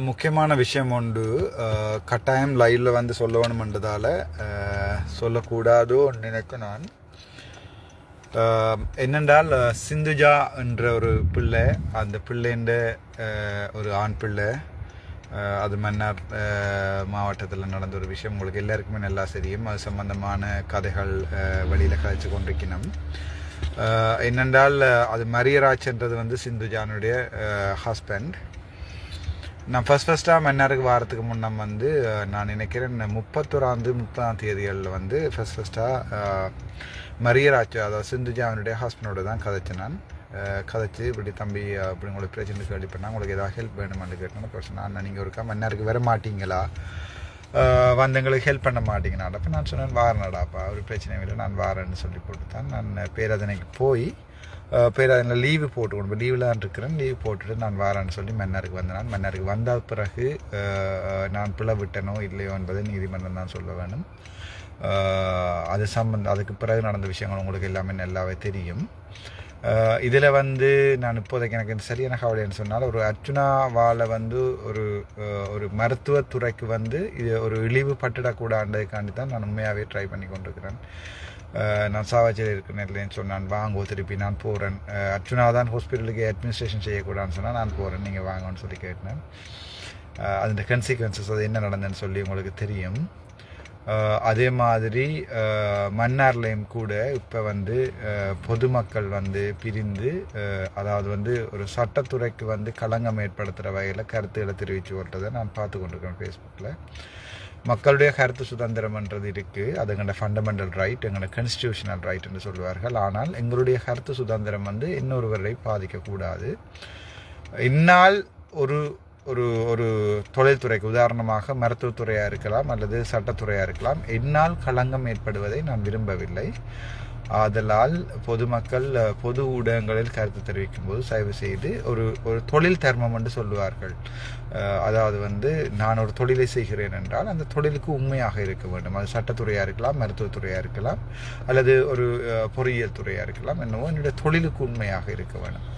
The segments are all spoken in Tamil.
முக்கியமான விஷயம் உண்டு. கட்டாயம் லைவ்ல வந்து சொல்ல வேணுமென்றதால ஆஹ் சொல்லக்கூடாதோ நினைக்கும் நான் என்னென்றால் சிந்துஜா என்ற ஒரு பிள்ளை அந்த பிள்ளைன்ற ஒரு ஆண் பிள்ளை அது மன்னார் மாவட்டத்தில் நடந்த ஒரு விஷயம். உங்களுக்கு எல்லாருக்குமே நல்லா தெரியும். அது சம்பந்தமான கதைகள் வழியில் கழிச்சு கொண்டிருக்கணும். என்னென்றால் அது மரியராஜ்ன்றது வந்து சிந்துஜானுடைய ஹஸ்பண்ட் நான் ஃபஸ்ட் ஃபஸ்ட்டாக மன்னருக்கு வாரத்துக்கு முன்னம் வந்து நான் நினைக்கிறேன் முப்பத்தொராந்து முப்பதாம் தேதிகளில் வந்து ஃபஸ்ட் ஃபஸ்ட்டாக மரியராஜ் அதாவது சிந்துஜா அவனுடைய ஹஸ்பண்டோட தான் கதைச்சேன் நான். கதைச்சு இப்படி தம்பி அப்படி இப்படி உங்களுக்கு பிரச்சனை கேள்விப்பட்டா உங்களுக்கு ஏதாவது ஹெல்ப் வேணுமான்னு கேட்டேன். பர்சன் நான் நீங்கள் இருக்கா மன்னருக்கு வர மாட்டீங்களா? வந்து எங்களுக்கு ஹெல்ப் பண்ண மாட்டீங்கனாடா அப்போ நான் சொன்னேன் வாரனடாப்பா ஒரு பிரச்சனையும் இல்லை நான் வாரேன்னு சொல்லி போட்டு தான் நான் பேரதனைக்கு போய் பேர் அதில் லீவு போட்டு கொடுப்போம் லீவில் தான் இருக்கிறேன். லீவ் போட்டுட்டு நான் வரேன்னு சொல்லி மன்னருக்கு வந்தேன். மன்னருக்கு வந்த பிறகு நான் பிள்ளை விட்டனோ இல்லையோ என்பதை நீதிமன்றம் தான் சொல்ல வேணும் அது சம்பந்த அதுக்கு பிறகு நடந்த விஷயங்கள் உங்களுக்கு எல்லாமே நல்லாவே தெரியும். இதில் வந்து நான் இப்போதைக்கு எனக்கு சரியான கவலைன்னு சொன்னால் ஒரு அர்ச்சுனாவால் வந்து ஒரு ஒரு மருத்துவத்துறைக்கு வந்து இது ஒரு இழிவு பட்டுடக்கூடாதுக்காண்டி தான் நான் உண்மையாகவே ட்ரை பண்ணி கொண்டிருக்கிறேன். நான் சாவாச்சியில் இருக்கிறேன் சொன்னான் வாங்கோ திருப்பி நான் போகிறேன் அர்ச்சுனா தான் ஹாஸ்பிட்டலுக்கு அட்மினிஸ்ட்ரேஷன் செய்யக்கூடாதுன்னு சொன்னால் நான் போகிறேன் நீங்கள் வாங்கன்னு சொல்லி கேட்டேன். அஹ் அதோட கன்சிக்வன்சஸ் அது என்ன நடந்ததுன்னு சொல்லி உங்களுக்கு தெரியும். அதே மாதிரி மன்னார்லேயும் கூட இப்போ வந்து பொதுமக்கள் வந்து பிரிந்து அதாவது வந்து ஒரு சட்டத்துறைக்கு வந்து களங்கம் ஏற்படுத்துகிற வகையில் கருத்துக்களை தெரிவித்து வருவதை நான் பார்த்து கொண்டிருக்கேன் ஃபேஸ்புக்கில் மக்களுடைய கருத்து சுதந்திரம்ன்றது இருக்குது அது எங்களோட ஃபண்டமெண்டல் ரைட் எங்களோட கன்ஸ்டியூஷனல் ரைட் என்று சொல்வார்கள். ஆனால் எங்களுடைய கருத்து சுதந்திரம் வந்து இன்னொருவரை பாதிக்கக்கூடாது. இந்நாள் ஒரு ஒரு ஒரு தொழில்துறைக்கு உதாரணமாக மருத்துவத்துறையாக இருக்கலாம் அல்லது சட்டத்துறையாக இருக்கலாம். என்னால் களங்கம் ஏற்படுவதை நான் விரும்பவில்லை. ஆதலால் பொதுமக்கள் பொது ஊடகங்களில் கருத்து தெரிவிக்கும் போது தயவு செய்து ஒரு ஒரு தொழில் தர்மம் என்று சொல்லுவார்கள். அதாவது வந்து நான் ஒரு தொழிலை செய்கிறேன் என்றால் அந்த தொழிலுக்கு உண்மையாக இருக்க வேண்டும். அது சட்டத்துறையாக இருக்கலாம் மருத்துவத்துறையாக இருக்கலாம் அல்லது ஒரு பொறியியல் துறையாக இருக்கலாம் என்னவோ என்னுடைய தொழிலுக்கு உண்மையாக இருக்க வேண்டும்.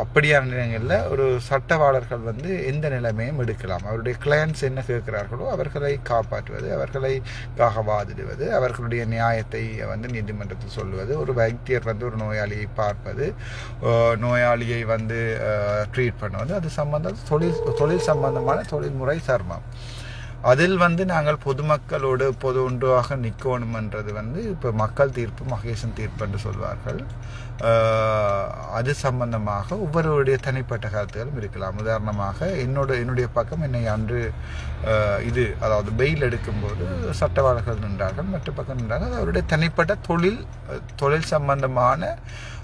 அப்படியான நிலையங்களில் ஒரு சட்டவாளர்கள் வந்து எந்த நிலைமையும் எடுக்கலாம். அவருடைய கிளையன்ஸ் என்ன கேட்கிறார்களோ அவர்களை காப்பாற்றுவது அவர்களுக்காக வாதிடுவது அவர்களுடைய நியாயத்தை வந்து எடுத்து சொல்லுவது ஒரு வைத்தியர் வந்து ஒரு நோயாளியை பார்ப்பது நோயாளியை வந்து ட்ரீட் பண்ணுவது. அது சம்பந்தம் தொழில் தொழில் சம்பந்தமான தொழில்முறை சர்மம். அதில் வந்து நாங்கள் பொதுமக்களோடு பொது ஒன்றாக நிற்கணுமென்றது வந்து இப்போ மக்கள் தீர்ப்பு மகேசன் தீர்ப்பு என்று சொல்வார்கள். அது சம்பந்தமாக ஒவ்வொருவருடைய தனிப்பட்ட கருத்துகளும் இருக்கலாம். உதாரணமாக என்னோட என்னுடைய பக்கம் என்னை அன்று இது அதாவது பெயில் எடுக்கும்போது சட்டவாளர்கள் நின்றார்கள். மற்ற பக்கம் நின்றார்கள். அவருடைய தனிப்பட்ட தொழில் தொழில் சம்பந்தமான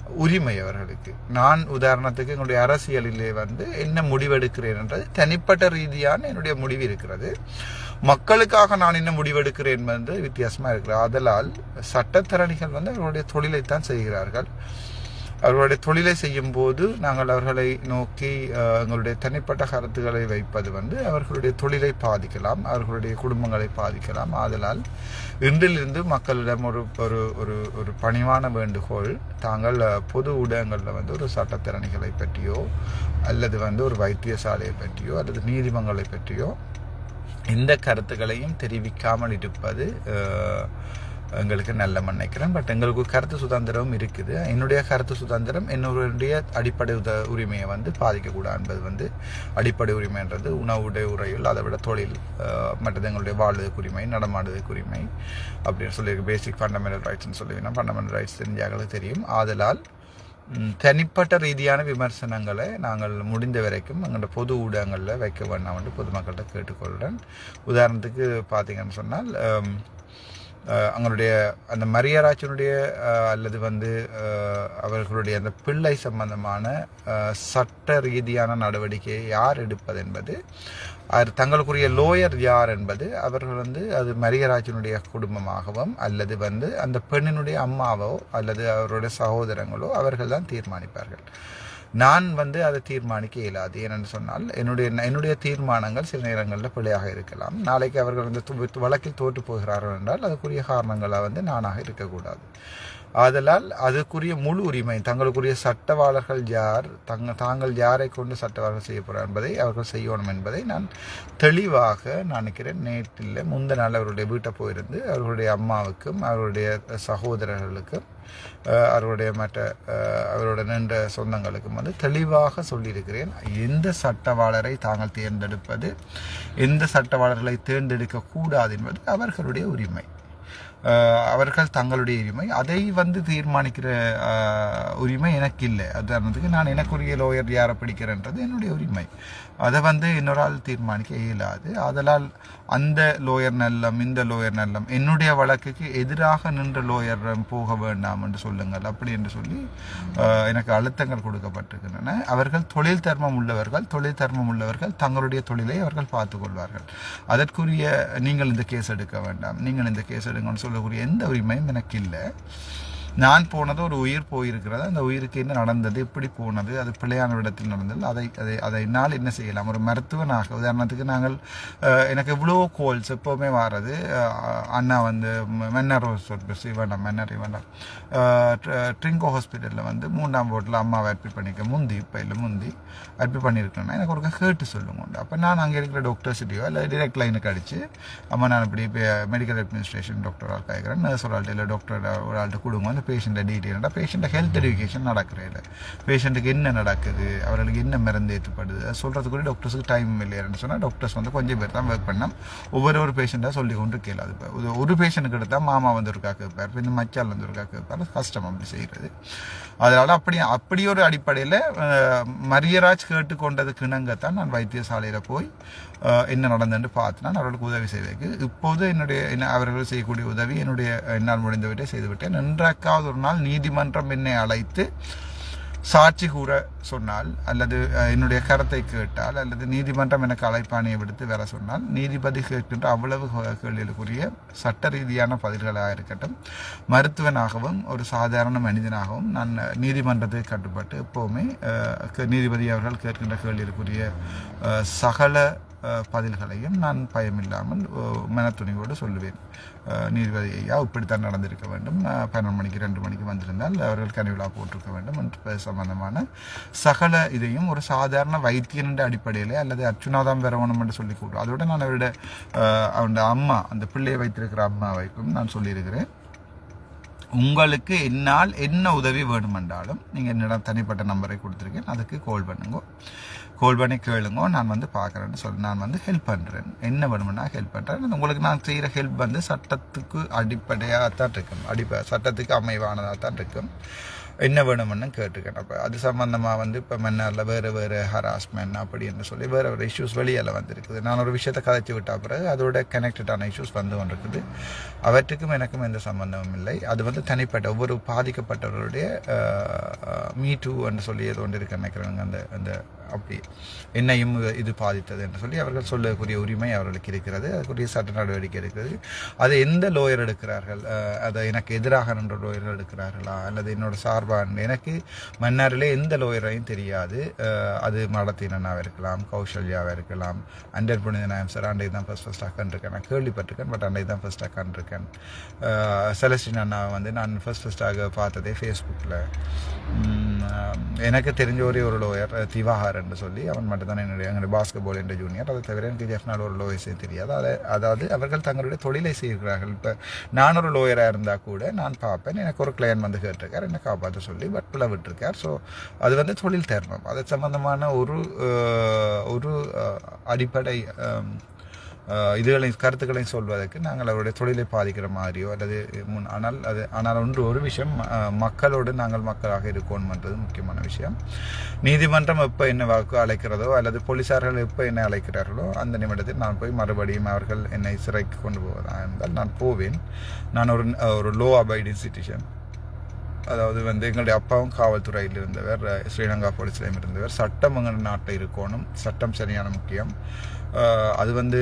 உரிமை அவர்களுக்கு. நான் உதாரணத்துக்கு என்னுடைய அரசியலிலே வந்து என்ன முடிவெடுக்கிறேன் என்றது தனிப்பட்ட ரீதியான என்னுடைய முடிவு இருக்கிறது. மக்களுக்காக நான் என்ன முடிவெடுக்கிறேன் என்பது வித்தியாசமாக இருக்கிறது. ஆதலால் சட்டத்தரணிகள் வந்து அவர்களுடைய தொழிலைத்தான் செய்கிறார்கள். அவர்களுடைய தொழிலை செய்யும் போது நாங்கள் அவர்களை நோக்கி எங்களுடைய தனிப்பட்ட கருத்துக்களை வைப்பது வந்து அவர்களுடைய தொழிலை பாதிக்கலாம் அவர்களுடைய குடும்பங்களை பாதிக்கலாம். ஆதலால் இன்றிலிருந்து மக்களிடம் ஒரு ஒரு ஒரு ஒரு பணிவான வேண்டுகோள் தாங்கள் பொது ஊடகங்களில் வந்து ஒரு சட்டத்திறனிகளை பற்றியோ அல்லது வந்து ஒரு வைத்தியசாலையை பற்றியோ அல்லது நீதிமன்றங்களை பற்றியோ எந்த கருத்துக்களையும் தெரிவிக்காமல் இருப்பது எங்களுக்கு நல்ல நினைக்கிறேன் பட் எங்களுக்கு கருத்து சுதந்திரம் இருக்குது. என்னுடைய கருத்து சுதந்திரம் என்னுடைய அடிப்படை உத உரிமையை வந்து பாதிக்கக்கூடாது என்பது வந்து அடிப்படை உரிமைன்றது உணவுடைய உரையில் அதை விட தொழில் மற்றது எங்களுடைய வாழ்வதற்கு உரிமை நடமாடுவதற்கு உரிமை அப்படின்னு சொல்லி பேசிக் ஃபண்டமெண்டல் ரைட்ஸ்னு சொல்லுவீங்கன்னா ஃபண்டமெண்டல் ரைட்ஸ் தெரிஞ்சாங்களுக்கு தெரியும். ஆதலால் தனிப்பட்ட ரீதியான விமர்சனங்களை நாங்கள் முடிந்த வரைக்கும் எங்களோட பொது ஊடகங்களில் வைக்க வேண்டாம் என்று பொதுமக்கள்கிட்ட கேட்டுக்கொள்கிறேன் உதாரணத்துக்கு பார்த்தீங்கன்னு சொன்னால் அவங்களுடைய அந்த மரியராஜனுடைய அல்லது வந்து அவர்களுடைய அந்த பிள்ளை சம்பந்தமான சட்ட ரீதியான நடவடிக்கையை யார் எடுப்பது என்பது அது தங்களுக்குரிய லோயர் யார் என்பது அவர்கள் வந்து அது மரியராஜனுடைய குடும்பமாகவும் அல்லது வந்து அந்த பெண்ணினுடைய அம்மாவோ அல்லது அவருடைய சகோதரங்களோ அவர்கள் தான் தீர்மானிப்பார்கள். நான் வந்து அதை தீர்மானிக்க இயலாது. ஏனென்று சொன்னால் என்னுடைய என்னுடைய தீர்மானங்கள் சில நேரங்களில் பிழையாக இருக்கலாம். நாளைக்கு அவர்கள் வந்து து- வழக்கில் தோற்று போகிறார்கள் என்றால் அதுக்குரிய காரணங்களாக வந்து நானாக இருக்கக்கூடாது. ஆதலால் அதுக்குரிய முழு உரிமை தங்களுக்குரிய சட்டவாளர்கள் யார் தங்க தாங்கள் யாரை கொண்டு சட்டவாளர்கள் செய்ய போகிறார் என்பதை அவர்கள் செய்யணும் என்பதை நான் தெளிவாக நான் நினைக்கிறேன். நேற்றில் முந்த நாள் அவருடைய வீட்டை போயிருந்து அவர்களுடைய அம்மாவுக்கும் அவருடைய சகோதரர்களுக்கும் அவருடைய மற்ற அவருடைய அவரோட நின்ற சொந்தங்களுக்கும் வந்து தெளிவாக சொல்லியிருக்கிறேன். எந்த சட்டவாளரை தாங்கள் தேர்ந்தெடுப்பது எந்த சட்டவாளர்களை தேர்ந்தெடுக்க கூடாது என்பது அவர்களுடைய உரிமை. அவர்கள் தங்களுடைய உரிமை. அதை வந்து தீர்மானிக்கிற உரிமை எனக்கு இல்லை. உதாரணத்துக்கு நான் எனக்குரிய லோயர் யாரை பிடிக்கிறேன்றது என்னுடைய உரிமை. அதை வந்து இன்னொரு ஆள் தீர்மானிக்க இயலாது. அதனால் அந்த லோயர் நல்லம் இந்த லோயர் நல்லம் என்னுடைய வழக்குக்கு எதிராக நின்ற லோயர் போக வேண்டாம் என்று சொல்லுங்கள். அப்படி என்று சொல்லி எனக்கு அழுத்தங்கள் கொடுக்கப்பட்டிருக்கின்றன. அவர்கள் தொழில் தர்மம் உள்ளவர்கள் தொழில் தர்மம் உள்ளவர்கள் தங்களுடைய தொழிலை அவர்கள் பார்த்து கொள்வார்கள். அதற்குரிய நீங்கள் இந்த கேஸ் எடுக்க வேண்டாம் நீங்கள் இந்த கேஸ் எடுங்கன்னு சொல்லக்கூடிய எந்த உரிமையும் எனக்கு இல்லை. நான் போனது ஒரு உயிர் போயிருக்கிறது. அந்த உயிருக்கு என்ன நடந்தது? எப்படி போனது? அது பிள்ளையான இடத்தில் நடந்தது. அதை அதை அதை என்னால் என்ன செய்யலாம்? ஒரு மருத்துவனாக உதாரணத்துக்கு நாங்கள் எனக்கு இவ்வளோ கோல்ஸ் எப்போவுமே வாரது அண்ணா வந்து மென்னர் மன்னர் ஹாஸ்பிட்டல் இவனம் மன்னர் வேண்டாம் ட்ரிங்கோ ஹாஸ்பிட்டலில் வந்து மூன்றாம் போட்டில் அம்மாவை அட்மிட் பண்ணிக்க முந்தி இப்போ இல்லை முந்தி அட்மிட் பண்ணியிருக்கேன்னா எனக்கு ஒரு கேட்டு சொல்லுங்க அப்போ நான் அங்கே இருக்கிற டாக்டர்ஸ்கிட்டையோ இல்லை டிரெக்ட் லைனுக்கு அடித்து அம்மா நான் இப்படி மெடிக்கல் அட்மினிஸ்ட்ரேஷன் டாக்டர் ஆள் கேட்குறேன் நர்ஸ் ஒரு ஆள்கிட்ட இல்லை டாக்டர் ஒரு ஆள்கிட்ட கொடுங்க. பேஷண்ட்டை டீட்டெயில்டா பேஷண்ட்டை ஹெல்த் எஜுகேஷன் நடக்கிறதில்ல. பேஷண்ட்டுக்கு என்ன நடக்குது அவர்களுக்கு என்ன மருந்து ஏற்றுப்படுது அது சொல்கிறதுக்கு கூட டாக்டர்ஸுக்கு டைம் இல்லையான்னு சொன்னால் டாக்டர்ஸ் வந்து கொஞ்சம் பேர் தான் ஒர்க் பண்ணோம் ஒவ்வொரு ஒரு பேஷண்ட்டாக சொல்லி கொண்டு கேளாது இப்போ ஒரு- பேஷண்ட்டுக்கு எடுத்தால் மாமா வந்து ஒருக்கா கேட்பார் இந்த மச்சால் வந்து ஒருக்கா கேட்பார் கஷ்டம் அப்படி செய்கிறது அதனால் அப்படி அப்படி ஒரு அடிப்படையில் மரியராஜ் கேட்டுக்கொண்டதுக்கு இணங்கத்தான் நான் வைத்தியசாலையில் போய் என்ன நடந்ததுன்னு பார்த்து நான் அவர்களுக்கு உதவி செய்வதற்கு இப்போது என்னுடைய என்ன அவர்கள் செய்யக்கூடிய உதவி என்னுடைய என்னால் முடிந்தவிட்டே செய்துவிட்டேன். என்றாக்காவது ஒரு நாள் நீதிமன்றம் என்னை அழைத்து சாட்சி கூற சொன்னால் அல்லது என்னுடைய கருத்தை கேட்டால் அல்லது நீதிமன்றம் எனக்கு அழைப்பாணியை விடுத்து வர சொன்னால் நீதிபதி கேட்கின்ற அவ்வளவு கேள்விகளுக்குரிய சட்ட ரீதியான பதில்களாக இருக்கட்டும் மருத்துவனாகவும் ஒரு சாதாரண மனிதனாகவும் நான் நீதிமன்றத்தை கட்டுப்பட்டு எப்போவுமே நீதிபதி அவர்கள் கேட்கின்ற கேள்விகளுக்குரிய சகல பதில்களையும் நான் பயமில்லாமல் மனத்துணிவோடு சொல்லுவேன். அஹ், நீதிபதி ஐயா இப்படித்தான் நடந்திருக்க வேண்டும். பன்னெண்டு மணிக்கு ரெண்டு மணிக்கு வந்திருந்தால் அவர்கள் கனிவிழா போட்டிருக்க வேண்டும் என்று சம்பந்தமான சகல இதையும் ஒரு சாதாரண வைத்தியன் என்ற அடிப்படையில் அல்லது அர்ச்சுனாதான் வரணும் என்று சொல்லி கூடுவோம் அதோட நான் அவருடைய அஹ், அம்மா அந்த பிள்ளையை வைத்திருக்கிற அம்மாவைக்கும் நான் சொல்லியிருக்கிறேன். உங்களுக்கு என்னால் என்ன உதவி வேணுமென்றாலும் நீங்கள் என்னிடம் தனிப்பட்ட நம்பரை கொடுத்துருக்கேன். அதுக்கு கால் பண்ணுங்க. கால் பண்ணி கேளுங்க நான் வந்து பார்க்குறேன்னு சொல்லி நான் வந்து ஹெல்ப் பண்ணுறேன் என்ன வேணும்னா ஹெல்ப் பண்ணுறேன் உங்களுக்கு நான் செய்கிற ஹெல்ப் வந்து சட்டத்துக்கு அடிப்படையாக தான் இருக்கும். அடிப்ப சட்டத்துக்கு அமைவானதாக தான் இருக்கும். என்ன வேணும்னு கேட்டுக்கேன் அப்போ அது சம்மந்தமாக வந்து இப்போ மன்னாரில் வேறு வேறு ஹராஸ்மெண்ட் அப்படின்னு சொல்லி வேறு வேறு இஷ்யூஸ் வெளியால் வந்திருக்குது. நான் ஒரு விஷயத்தை கதைச்சி விட்டா பிறகு அதோட கனெக்டடான இஷ்யூஸ் வந்து கொண்டிருக்குது. அவற்றுக்கும் எனக்கும் எந்த சம்மந்தமும் இல்லை. அது வந்து தனிப்பட்ட ஒவ்வொரு பாதிக்கப்பட்டவருடைய மீ டூ என்று சொல்லி ஏதோ ஒன்று இருக்கு நினைக்கிறேங்க அந்த அந்த அப்படி என்னையும் இது பாதித்தது என்று சொல்லி அவர்கள் சொல்லக்கூடிய உரிமை அவர்களுக்கு இருக்கிறது அதுக்குரிய சட்ட நடவடிக்கை இருக்கிறது அதை எந்த லோயர் எடுக்கிறார்கள்? அதை எனக்கு எதிராக நின்ற லோயர்கள் எடுக்கிறார்களா? அல்லது என்னோட சார்பாக எனக்கு மன்னாரிலே எந்த லோயரையும் தெரியாது. அது மடத்தினாக இருக்கலாம் கௌசல்யாவாக இருக்கலாம். அண்டர் புனித நாயம் சார் அண்டை தான் ஃபஸ்ட் ஃபஸ்ட் கண்டிருக்கேன். நான் கேள்விப்பட்டிருக்கேன் பட் அண்டை தான் ஃபஸ்ட் அக்கன்றிருக்கேன் செலஸ்டின் அண்ணாவை வந்து நான் ஃபஸ்ட் ஃபஸ்ட்டாக பார்த்ததே ஃபேஸ்புக்கில் எனக்கு தெரிஞ்ச ஒரே ஒரு லோயர் திவாகர். என்று சொல்லி அவன் மட்டும்தான் என்னுடைய எங்களுடைய பாஸ்கெட்பால் என்ற ஜூனியர் அதை தவிர எனக்கு ஜெஃப்னால் ஒரு லோயர்ஸே தெரியாது. அதை அதாவது அவர்கள் தங்களுடைய தொழிலை செய்கிறார்கள். இப்போ நான் ஒரு லோயராக இருந்தால் கூட நான் பார்ப்பேன். எனக்கு ஒரு கிளையன் வந்து கேட்டிருக்கார். என்னை காப்பாற்ற சொல்லி பட் பிள்ளை விட்டுருக்கார். ஸோ அது வந்து தொழில் தர்மம். அது சம்மந்தமான ஒரு ஒரு அடிப்படை இதுகளையும் கருத்துக்களையும் சொல்வதற்கு நாங்கள் அவருடைய தொழிலை பாதிக்கிற மாதிரியோ அல்லது முன் ஆனால் அது ஆனால் ஒன்று ஒரு விஷயம் மக்களோடு நாங்கள் மக்களாக இருக்கோம்ன்றது முக்கியமான விஷயம். நீதிமன்றம் எப்போ என்ன வாக்கு அழைக்கிறதோ அல்லது போலீசார்கள் எப்போ என்னை அழைக்கிறார்களோ அந்த நிமிடத்தில் நான் போய் மறுபடியும் அவர்கள் என்னை சிறைக்கு கொண்டு போவதா என்றால் நான் போவேன். நான் ஒரு ஒரு லோ அபைடிங் சிட்டிசன் அதாவது வந்து எங்களுடைய அப்பாவும் காவல்துறையில் இருந்தவர் ஸ்ரீலங்கா போலீஸ்லையும் இருந்தவர். சட்டம் எங்கள் நாட்டில் இருக்கணும். சட்டம் சரியான முக்கியம். அது வந்து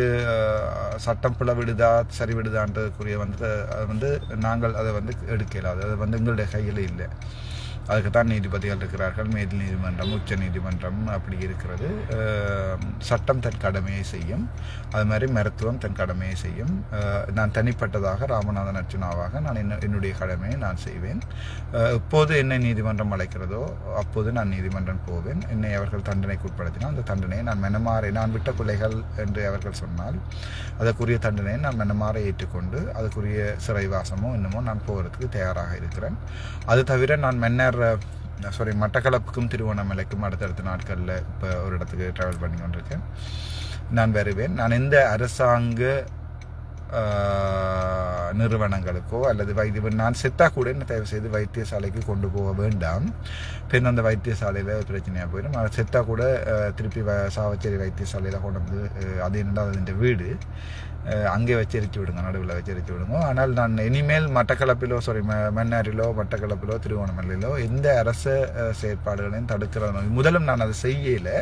சட்டம் பிழை விடுதா சரி விடுதான்றதுக்குரிய வந்து அது வந்து நாங்கள் அதை வந்து எடுக்கல. அது அது வந்து எங்களுடைய கையில் இல்லை. அதுக்குத்தான் நீதிபதிகள் இருக்கிறார்கள். மேல் நீதிமன்றம் உச்ச நீதிமன்றம் அப்படி இருக்கிறது. சட்டம் தன் கடமையை செய்யும். அது மாதிரி மருத்துவம் தன் கடமையை செய்யும். நான் தனிப்பட்டதாக ராமநாதன் அர்ஜுனாவாக நான் என்ன என்னுடைய கடமையை நான் செய்வேன். இப்போது எப்போது என்னை நீதிமன்றம் அழைக்கிறதோ அப்போது நான் நீதிமன்றம் போவேன். என்னை அவர்கள் தண்டனைக்கு உட்படுத்தினால் அந்த தண்டனையை நான் மெனமாறை நான் விட்ட கொலைகள் என்று அவர்கள் சொன்னால் அதற்குரிய தண்டனையை நான் மெனமாற ஏற்றுக்கொண்டு அதுக்குரிய சிறைவாசமோ இன்னமோ நான் போகிறதுக்கு தயாராக இருக்கிறேன். அது தவிர நான் மன்னர் சாரி மட்டக்களப்புக்கும் திருவண்ணாமலைக்கும் அடுத்தடுத்த நாட்களில் இப்போ ஒரு இடத்துக்கு ட்ராவல் பண்ணி கொண்டிருக்கேன் நான் வருவேன். நான் எந்த அரசாங்க நிறுவனங்களுக்கோ அல்லது வைத்திய நான் செத்தா கூட என்ன தயவு செய்து வைத்தியசாலைக்கு கொண்டு போக வேண்டாம். பின் அந்த வைத்தியசாலையில் பிரச்சனையாக போயிடும். அது செத்தா கூட திருப்பி வ சாவச்சேரி வைத்தியசாலையில் கொண்டு வந்து அது என்னடா அது வீடு. அங்கே வச்சு விடுங்க நடுவில் வச்சு விடுங்க. ஆனால் நான் இனிமேல் மட்டக்களப்பிலோ சாரி மன்னாரிலோ மட்டக்களப்பிலோ திருவோணமலையிலோ எந்த அரச செயற்பாடுகளையும் தடுக்கிற முதலும் நான் அதை செய்யலை.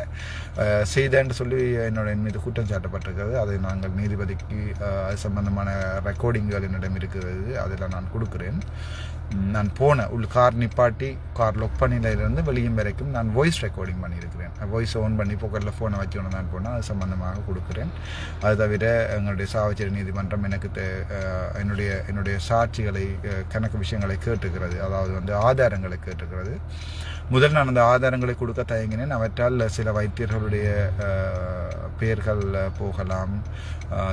செய்தேன்னு சொல்லி என்னோட என் மீது குற்றம் சாட்டப்பட்டிருக்கிறது. அதை நாங்கள் நீதிபதிக்கு அது சம்பந்தமான ரெக்கார்டிங்குகள் என்னிடம் இருக்கிறது. அதில் நான் கொடுக்குறேன். நான் போன உள் கார் நிப்பாட்டி கார் லொக் பண்ணியிலிருந்து வெளியும் வரைக்கும் நான் வாய்ஸ் ரெக்கார்டிங் பண்ணியிருக்கிறேன். வாய்ஸ் ஓன் பண்ணி பொக்கரில் ஃபோனை வச்சு ஒன்று தான் போனால் அது சம்பந்தமாக கொடுக்குறேன். அது தவிர எங்களுடைய சாவச்சேரி நீதிமன்றம் எனக்கு தே- என்னுடைய என்னுடைய சாட்சிகளை கணக்கு விஷயங்களை கேட்டுக்கிறது அதாவது வந்து ஆதாரங்களை கேட்டுக்கிறது முதல் நான் அந்த ஆதாரங்களை கொடுக்க தயங்கினேன். அவற்றால் சில வைத்தியர்களுடைய அஹ், பெயர்கள் போகலாம்.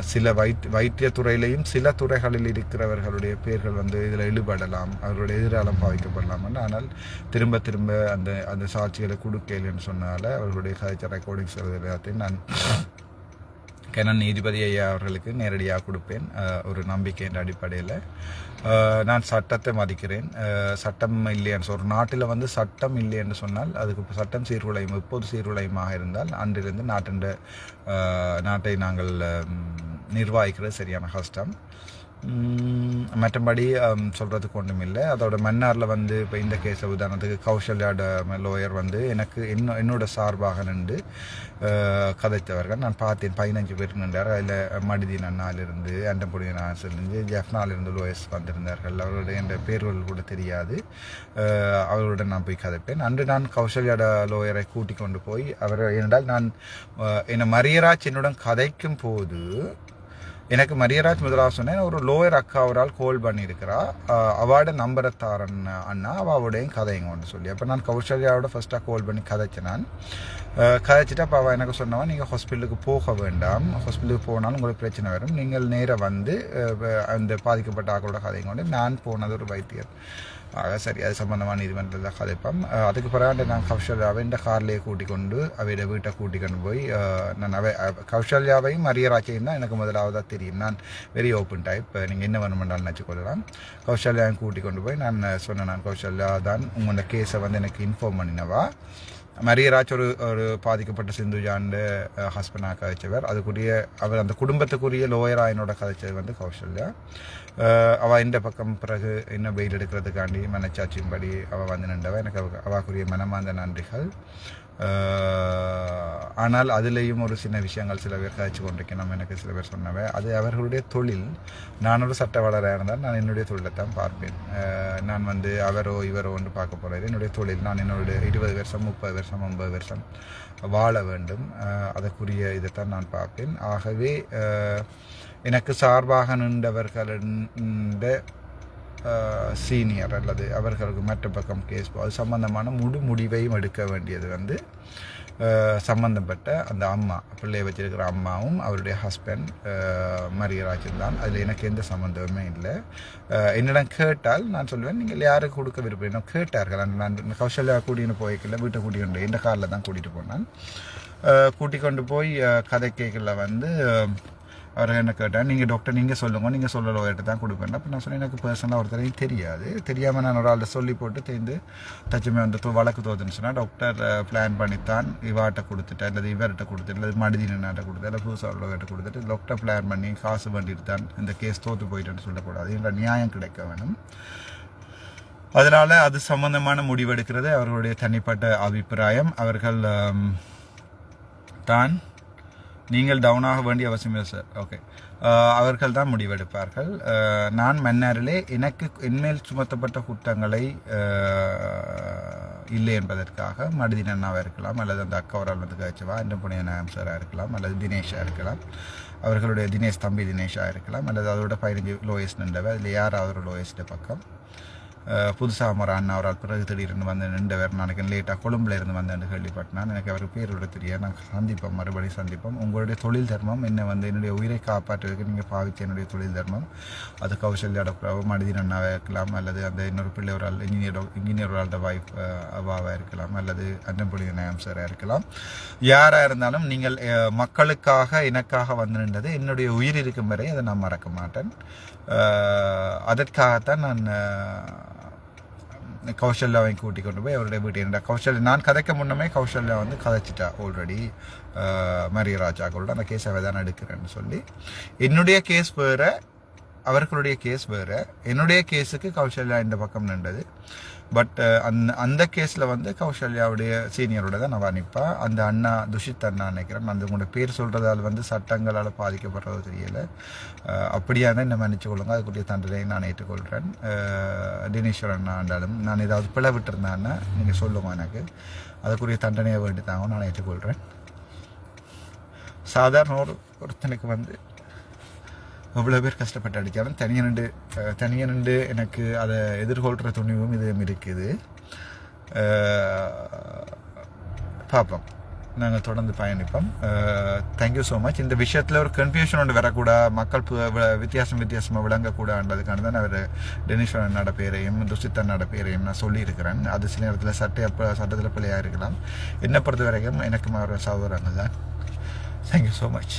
சில வைத் வைத்திய துறையிலையும் சில துறைகளில் இருக்கிறவர்களுடைய பெயர்கள் வந்து இதில் இழுபடலாம் அவர்களுடைய எதிராலம் பாவிக்கப்படலாம் ஆனால் திரும்ப திரும்ப அந்த அந்த சாட்சிகளை கொடுக்கலன்னு சொன்னால அவர்களுடைய கதைச்ச ரெக்கார்டிங்ஸ் எல்லாத்தையும் நான் கெனன் நீதிபதி ஐயா அவர்களுக்கு நேரடியாக கொடுப்பேன். ஒரு நம்பிக்கையின் அடிப்படையில். நான் சட்டத்தை மதிக்கிறேன். சட்டம் இல்லைன்னு சொல் ஒரு நாட்டில் வந்து சட்டம் இல்லை என்று சொன்னால் அதுக்கு சட்டம் சீர்குலையும் எப்போது சீர்குலையுமாக இருந்தால் அன்றிலிருந்து நாட்டின் நாட்டை நாங்கள் நிர்வாகிக்கிறது சரியான கஷ்டம். மற்றபடி சொல்கிறதுக்கு ஒன்றும் இல்லை அதோட மன்னாரில் வந்து இப்போ இந்த கேஸை உதாரணத்துக்கு கௌசல்யாட லோயர் வந்து எனக்கு என்ன என்னோட சார்பாக நின்று கதைத்தவர்கள். நான் பார்த்தேன் பதினஞ்சு பேர் நின்றார் அதில் மடிதீன் அண்ணாலிருந்து அண்டம்புடி ஆசிலிருந்து ஜெஃப்னாலிருந்து லோயர்ஸ் வந்திருந்தார்கள். அவர்களுடைய என்ற பேர்கள் கூட தெரியாது. அஹ், அவர்களுடன் நான் போய் கதைப்பேன். அன்று நான் கௌசல்யாட லோயரை கூட்டி கொண்டு போய் அவர் ஏனென்றால் நான் என்னை மரியராஜ் என்னுடன் கதைக்கும் போது எனக்கு மரியராஜ் முதலாக சொன்னேன். ஒரு லோயர் அக்கா அவரால் கால் பண்ணியிருக்கிறா. அவார்டு நம்பரத்தாரன் அண்ணா தாரன் அண்ணா அவாவுடையும் கதைங்கன்னு சொல்லி. அப்போ நான் கௌசல்யாவோட ஃபர்ஸ்ட்டாக கால் பண்ணி கதைச்சேன் நான். கதைச்சிட்டு அப்போ அவள் எனக்கு சொன்னவன் நீங்கள் ஹாஸ்பிட்டலுக்கு போக வேண்டாம். ஹாஸ்பிட்டலுக்கு போனாலும் உங்களுக்கு பிரச்சனை வரும். நீங்கள் நேராக வந்து அந்த பாதிக்கப்பட்ட ஆக்களோட கதைங்க நான் போனது ஒரு வைத்தியர். ஆக சரி அது சம்பந்தமான நீதிமன்றத்தில் கதைப்போம் அஹ் அதுக்கு பிறகு நான் கௌசல்யாவை இந்த கார்லேயே கூட்டிக் கொண்டு அவையோட வீட்டை கூட்டிக் கொண்டு போய் நான் அவை அவ- கௌசல்யாவையும் மரியராஜையும் தான் எனக்கு முதலாவதாக தெரியும் நான் வெரி ஓப்பன் டைப் நீங்கள் என்ன வேணுமென்றாலும் நினச்சிக்கொள்ளலாம் கௌசல்யாவையும் கூட்டிக் கொண்டு போய் நான் சொன்னேன் நான் கௌஷல்யா தான் உங்களோட கேஸை வந்து எனக்கு இன்ஃபார்ம் பண்ணினவா மரியராஜ் ஒரு ஒரு பாதிக்கப்பட்ட சிந்துஜாண்டு ஹஸ்பண்டாக கதைச்சவர் அதுக்குரிய அவர் அந்த குடும்பத்துக்குரிய லோயராயனோட என்னோட கதைச்சது வந்து கௌசல்யா அவள் இந்த பக்கம் பிறகு என்ன வெயில் எடுக்கிறதுக்காண்டி மனச்சாட்சியின்படி அவள் வந்து நின்றவ எனக்கு அவ- அவாக்குரிய மனமார்ந்த நன்றிகள் ஆனால் அதுலேயும் ஒரு சின்ன விஷயங்கள் சில பேர் காய்ச்சி கொண்டிருக்கணும் எனக்கு சில பேர் சொன்னவை. அது அவர்களுடைய தொழில் நான் ஒரு சட்டவாளராக இருந்தால் நான் என்னுடைய தொழிலை தான் பார்ப்பேன். நான் வந்து அவரோ இவரோ ஒன்று பார்க்க போகிறது என்னுடைய தொழில் நான் என்னுடைய இருபது வருஷம் முப்பது வருஷம் ஐம்பது வருஷம் வாழ வேண்டும். அதற்குரிய இதைத்தான் நான் பார்ப்பேன். ஆகவே எனக்கு சார்பாக நின்றவர்களின் சீனியர் அல்லது அவர்களுக்கு மற்ற பக்கம் கேஸ் அது சம்பந்தமான முழு முடிவையும் எடுக்க வேண்டியது வந்து சம்பந்தப்பட்ட அந்த அம்மா பிள்ளையை வச்சிருக்கிற அம்மாவும் அவருடைய ஹஸ்பண்ட் மரியராஜன் தான் அதில் எனக்கு எந்த சம்மந்தமுமே இல்லை. என்னிடம் கேட்டால் நான் சொல்லுவேன் நீங்கள் யாருக்கு கொடுக்க விரும்புகிறீங்க கேட்டார்கள். அந்த நான் கௌசல்யா கூட்டின்னு போய்க்கல வீட்டை கூட்டிகிட்டு இந்த காரில் தான் கூட்டிகிட்டு போனான். கூட்டிக் கொண்டு போய் கதை கேட்கல வந்து அவர் என்ன கேட்டால் நீங்கள் டாக்டர் நீங்கள் சொல்லுங்க நீங்கள் சொல்ல லோயர்கிட்ட தான் கொடுப்பேன் அப்போ நான் சொன்னேன் எனக்கு பர்சனலாக ஒருத்தரையும் தெரியாது. தெரியாமல் நான் ஒரு ஆள்கிட்ட சொல்லி போட்டு தேர்ந்து தச்சுமே வந்து தோ- வழக்கு தோதுன்னு சொன்னால் டாக்டர் பிளான் பண்ணித்தான் இவாட்ட கொடுத்துட்டேன் அல்லது இவர்கிட்ட கொடுத்துட்டு அல்லது மடிதீனாட்ட கொடுத்து இல்லை புதுசாக உள்ளவர்கிட்ட கொடுத்துட்டு டாக்டர் பிளான் பண்ணி காசு பண்ணிட்டு தான் இந்த கேஸ் தோற்று போயிட்டேன்னு சொல்லக்கூடாது. என்ற நியாயம் கிடைக்க வேணும். அதனால் அது சம்பந்தமான முடிவெடுக்கிறது அவர்களுடைய தனிப்பட்ட அபிப்பிராயம். அவர்கள் தான் நீங்கள் டவுன் ஆக வேண்டிய அவசியம் இல்லை சார் ஓகே அவர்கள் தான் முடிவெடுப்பார்கள். நான் மன்னாரிலே எனக்கு என்மேல் சுமத்தப்பட்ட குற்றங்களை இல்லை என்பதற்காக மடுதின் அண்ணாவாக இருக்கலாம் அல்லது அந்த அக்கவரால் வந்து கச்சவா இந்த நாயம் சாராக இருக்கலாம் அல்லது தினேஷாக இருக்கலாம். அவர்களுடைய தினேஷ் தம்பி தினேஷாக இருக்கலாம் அல்லது அதோட பதினஞ்சு லோயஸ்ட் நின்றவை அதில் யாராவது ஒரு லோயஸ்ட் பக்கம்? புதுசாக ஒரு அண்ணா அவரால் பிறகு திடீர்னு வந்து நின்றவர் நாளைக்கு லேட்டாக கொழும்புல இருந்து வந்தேன்னு கேள்விப்பட்டேன். எனக்கு அவர் பேரோட தெரியாது. நாங்கள் சந்திப்போம் மறுபடியும் சந்திப்போம். உங்களுடைய தொழில் தர்மம் என்ன வந்து என்னுடைய உயிரை காப்பாற்றுவதற்கு நீங்கள் பாவித்த என்னுடைய தொழில் தர்மம்? அது கௌசல்யா பிரபு மனிதன் அண்ணாவாக இருக்கலாம் அல்லது அந்த இன்னொரு பிள்ளை ஒரு ஆள் இன்ஜினியர் இன்ஜினியர் ஒரு வாய்ஃப் அவாவாக இருக்கலாம் அல்லது அன்னம்புலி நாயம் சாராக இருக்கலாம். யாராக இருந்தாலும் நீங்கள் மக்களுக்காக எனக்காக வந்து நின்றது என்னுடைய உயிர் இருக்கும் வரை அதை நான் மறக்க மாட்டேன். அதற்காகத்தான் நான் கௌஷல்யாவை கௌசல்யாவை கூட்டி கொண்டு போய் அவருடைய வீட்டு என்னடா கௌசல்யா நான் கதைக்க முன்னமே கௌசல்யா வந்து கதைச்சிட்டா ஆல்ரெடி மரியராஜா கூட அந்த கேஸ் அவ தான் எடுக்கிறேன்னு சொல்லி என்னுடைய கேஸ் வேற அவர்களுடைய கேஸ் வேற என்னுடைய கேஸுக்கு கௌசல்யா இந்த பக்கம் நின்றது பட் uh, அந்த அந்த கேஸில் வந்து கௌசல்யாவுடைய சீனியரோட தான் நான் நிற்பேன் அந்த அண்ணா துஷித் அண்ணா நினைக்கிறேன். அந்த உங்களோட பேர் சொல்கிறதால வந்து சட்டங்களால் பாதிக்கப்படுறது தெரியலை. அப்படியான அப்படியா இருந்தால் என்ன மன்னிச்சு கொள்ளுங்க. அதுக்குரிய தண்டனை நான் ஏற்றுக்கொள்கிறேன் அஹ், தினேஸ்வரன் அண்ணா ஆண்டாலும் நான் ஏதாவது பிழை விட்டுருந்தேன்னா நீங்கள் சொல்லுங்க எனக்கு. அதுக்குரிய தண்டனையை வேண்டி தாங்க நான் ஏற்றுக்கொள்கிறேன் சாதாரண ஒரு ஒருத்தனுக்கு வந்து அவ்வளோ பேர் கஷ்டப்பட்டு அடித்தாலும் தனியாக நின்று தனியாக நின்று எனக்கு அதை எதிர்கொள்கிற துணிவும் இதுவும் இருக்குது. பார்ப்போம். நாங்கள் தொடர்ந்து பயணிப்போம். தேங்க்யூ ஸோ மச் இந்த விஷயத்தில் ஒரு கன்ஃபியூஷன் ஒன்று வரக்கூடாது மக்கள் வித்தியாசம் வித்தியாசமாக விளங்கக்கூடாதுன்றதுக்கான தான் அவர் டெனிஸ்வரன் அண்ணாட பேரையும் துஷித் அண்ணாட பேரையும் நான் சொல்லியிருக்கிறேன். அது சில நேரத்தில் சட்ட அப்போ சட்டத்தில் பிள்ளையாக இருக்கலாம். என்னை பொறுத்த வரைக்கும் எனக்கு அவர் சகோதரங்கள் தான். Thank you so much